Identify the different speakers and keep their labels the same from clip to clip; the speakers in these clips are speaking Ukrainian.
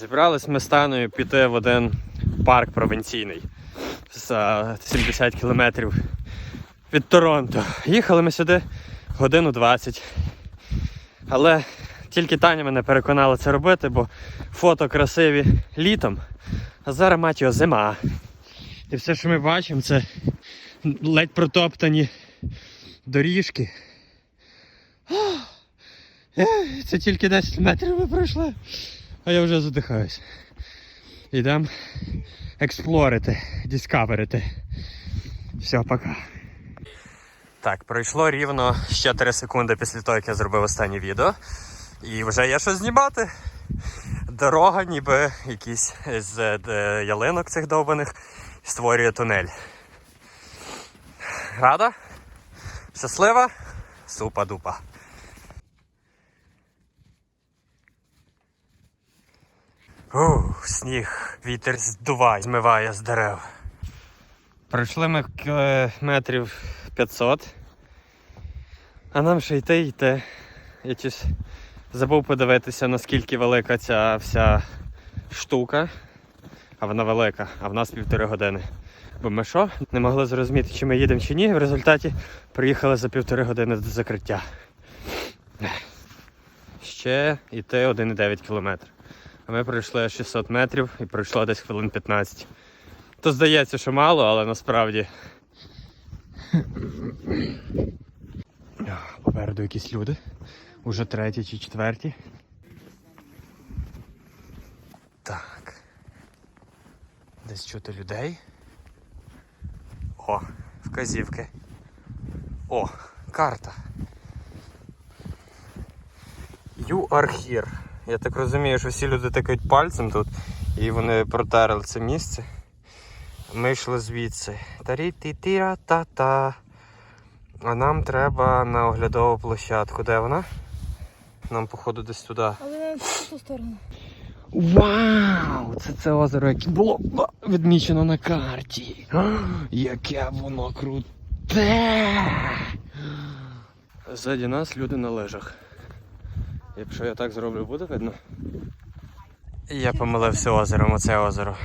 Speaker 1: Зібрались ми з Таною піти в один парк провінційний за 70 кілометрів від Торонто. Їхали ми сюди годину 20. Але тільки Таня мене переконала це робити, бо фото красиві літом, а зараз мать його зима. І все, що ми бачимо, це ледь протоптані доріжки. Це тільки 10 метрів ми пройшли, а я вже задихаюсь. Йдемо експлорити, дискаверити. Все, пока. Так, пройшло рівно ще 3 секунди після того, як я зробив останнє відео. І вже є що знімати. Дорога, ніби якийсь з е, ялинок цих довбаних, створює тунель. Рада? Щаслива? Супа-дупа. Ух, сніг, вітер здуває, змиває з дерев. Пройшли ми кілометрів 500. А нам ще йти йти. Я чись забув подивитися, наскільки велика ця вся штука. А вона велика, а в нас півтори години. Бо ми що? Не могли зрозуміти, чи ми їдемо чи ні. В результаті приїхали за півтори години до закриття. Ще йти 1,9 кілометр. А ми пройшли 600 метрів і пройшло десь хвилин 15. То здається, що мало, але насправді. Попереду якісь люди. Уже треті чи четверті. Так. Десь чути людей. О, вказівки. О, карта. You are here. Я так розумію, що всі люди тикають пальцем тут і вони протерли це місце. Ми йшли звідси. Тарі-ті-тіра-та-та. А нам треба на оглядову площадку. Де вона? Нам, походу, десь туди.
Speaker 2: Але в ту сторону.
Speaker 1: Вау! Це це озеро, яке було відмічено на карті. Яке воно круте! Ззаді нас люди на лижах. Якщо я так зроблю, буде видно? Я помилився озером, оце озеро.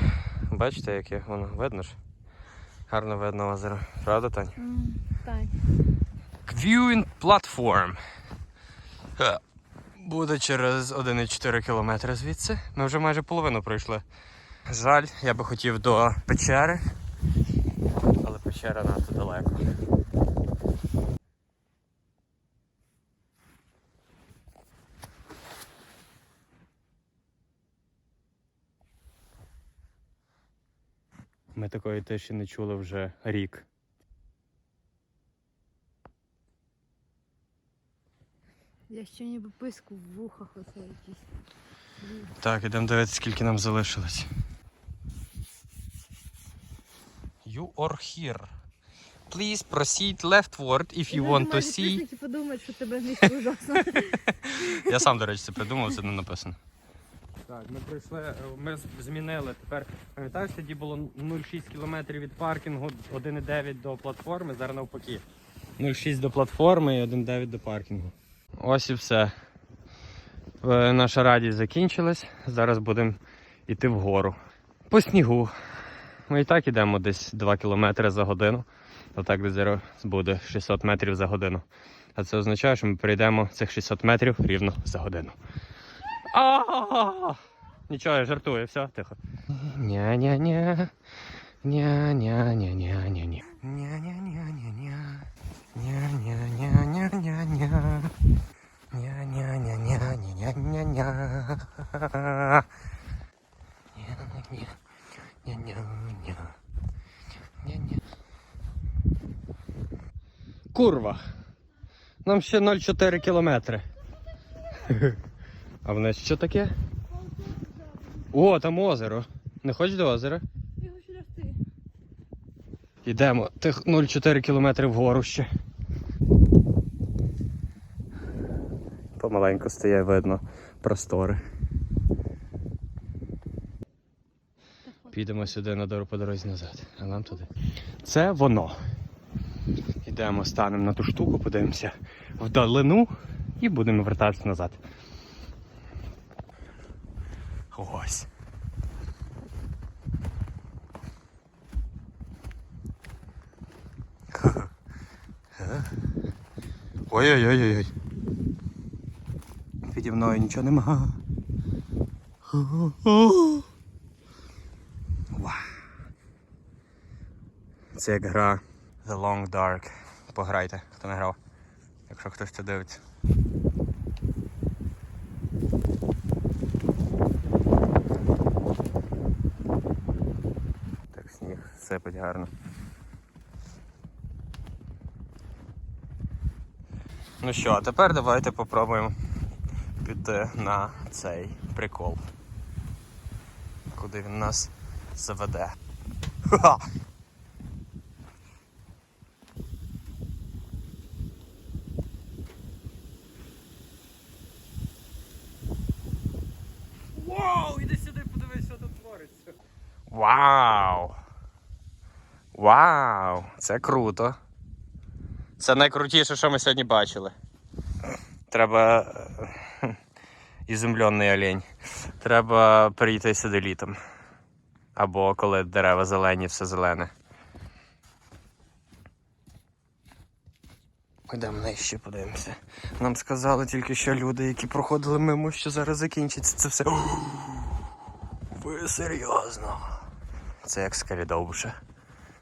Speaker 1: Бачите, яке воно? Видно ж? Гарно видно озеро. Правда, Тань?
Speaker 2: Так.
Speaker 1: Viewing Platform. Е, Буде через 1,4 кілометри звідси. Ми вже майже половину пройшли. Жаль, я би хотів до печери, але печера надто далеко. Ми такої тиші не чули вже рік.
Speaker 2: Я ще ніби писку в вухах оце якісь.
Speaker 1: Так, ідемо дивитися, скільки нам залишилось. You are here. Please proceed leftward if you want to see.
Speaker 2: Подумають, що тебе місце ужасно.
Speaker 1: Я сам, до речі, це придумав, це не написано. Так, ми прийшли, ми змінили. Тепер пам'ятаєш, тоді було 0,6 км від паркінгу, 1,9 до платформи, зараз навпаки. 0,6 до платформи і 1,9 до паркінгу. Ось і все. Е, Наша радість закінчилась. Зараз будемо йти вгору. По снігу. Ми і так йдемо десь 2 км за годину. Отак зараз буде 600 метрів за годину. А це означає, що ми пройдемо цих 600 метрів рівно за годину. А! Нічого, я жартую, все, тихо. Ня-ня-ня. Ня-ня-ня-ня-ня-ня. Ня-ня-ня-ня-ня. Ня-ня-ня-ня-ня-ня. Ня-ня-ня-ня-ня-ня-ня. Ня-ня-ня-ня-ня. Ня-ня. Курва. Нам ще 0,4 кілометри. А в нас що таке? О, там озеро. Не хочеш до озера?
Speaker 2: Я хочу лягти.
Speaker 1: Йдемо тих 0,4 кілометри вгору ще. Помаленьку стає видно простори. Підемо сюди на дорогу по дорозі назад, а нам туди. Це воно. Йдемо, станемо на ту штуку, подивимося вдалину і будемо вертатися назад. Ось. Ой-ой-ой-ой. Піді мною нічого нема. Це як гра The Long Dark. Пограйте, хто не грав, якщо хтось це дивиться. Так, сипить гарно. Ну що, а тепер давайте попробуємо піти на цей прикол. Куди він нас заведе. Ха!
Speaker 3: Вау, іди сюди, подивись, що тут твориться.
Speaker 1: Вау! Вау! Це круто. Це найкрутіше, що ми сьогодні бачили. Треба. е, Ізумлений олень. Треба прийти сюди літом. Або коли дерева зелені, все зелене. Йдемо нижче, подивимося. Нам сказали тільки що люди, які проходили мимо, що зараз закінчиться це все. Ви серйозно? Це як скалідовбуша.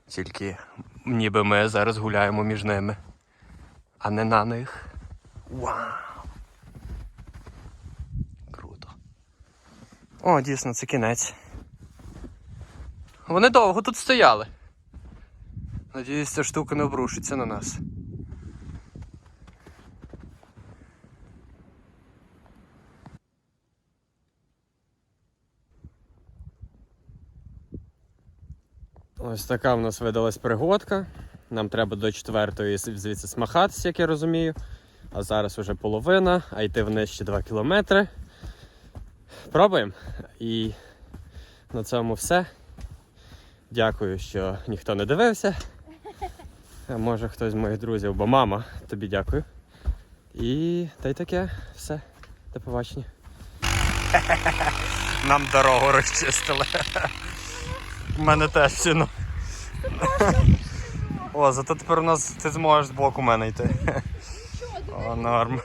Speaker 1: Тільки ніби ми зараз гуляємо між ними, а не на них. Вау! Круто. О, дійсно, це кінець. Вони довго тут стояли. Надіюсь, ця штука не обрушиться на нас. Ось така в нас видалась пригодка. Нам треба до четвертої звідси смахатися, як я розумію. А зараз вже половина, а йти вниз ще 2 кілометри. Пробуємо. І на цьому все. Дякую, що ніхто не дивився. А може хтось з моїх друзів, бо мама, тобі дякую. І та й таке, все. До побачення. Нам дорогу розчистили. У мене теж ціну. О, зато тепер у нас ти зможеш з боку мене йти. О, норм.